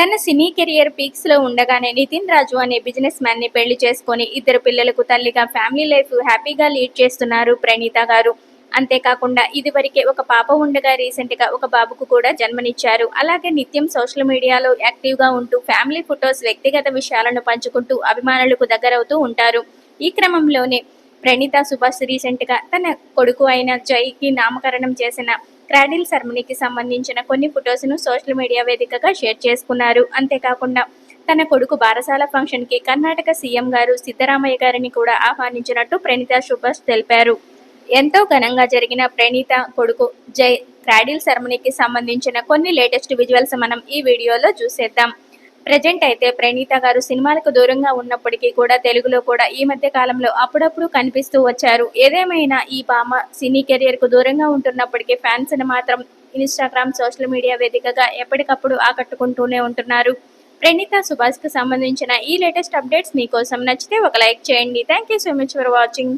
తన సినీ కెరియర్ పీక్స్లో ఉండగానే నితిన్ రాజు అనే బిజినెస్ మ్యాన్ని పెళ్ళి చేసుకొని ఇద్దరు పిల్లలకు తల్లిగా ఫ్యామిలీ లైఫ్ హ్యాపీగా లీడ్ చేస్తున్నారు ప్రణీత గారు. అంతేకాకుండా ఇదివరకే ఒక పాప ఉండగా రీసెంట్గా ఒక బాబుకు కూడా జన్మనిచ్చారు. అలాగే నిత్యం సోషల్ మీడియాలో యాక్టివ్గా ఉంటూ ఫ్యామిలీ ఫొటోస్ వ్యక్తిగత విషయాలను పంచుకుంటూ అభిమానులకు దగ్గరవుతూ ఉంటారు. ఈ క్రమంలోనే ప్రణీత సుభాష్ రీసెంట్గా తన కొడుకు అయిన జైకి నామకరణం చేసిన క్రాడిల్ సెరమనీకి సంబంధించిన కొన్ని ఫొటోస్ను సోషల్ మీడియా వేదికగా షేర్ చేసుకున్నారు. అంతేకాకుండా తన కొడుకు బారసాల ఫంక్షన్కి కర్ణాటక సీఎం గారు సిద్ధరామయ్య గారిని కూడా ఆహ్వానించినట్టు ప్రణీత సుభాష్ తెలిపారు. ఎంతో ఘనంగా జరిగిన ప్రణీత కొడుకు జై క్రాడిల్ సెరమనీకి సంబంధించిన కొన్ని లేటెస్ట్ విజువల్స్ మనం ఈ వీడియోలో చూసేద్దాం. ప్రజెంట్ అయితే ప్రణీత గారు సినిమాలకు దూరంగా ఉన్నప్పటికీ కూడా తెలుగులో కూడా ఈ మధ్య కాలంలో అప్పుడప్పుడు కనిపిస్తూ వచ్చారు. ఏదేమైనా ఈ భామ సినీ కెరియర్కు దూరంగా ఉంటున్నప్పటికీ ఫ్యాన్స్ని మాత్రం ఇన్స్టాగ్రామ్ సోషల్ మీడియా వేదికగా ఎప్పటికప్పుడు ఆకట్టుకుంటూనే ఉంటున్నారు. ప్రణీత సుభాష్కు సంబంధించిన ఈ లేటెస్ట్ అప్డేట్స్ మీకోసం నచ్చితే ఒక లైక్ చేయండి. Thank you so much for watching.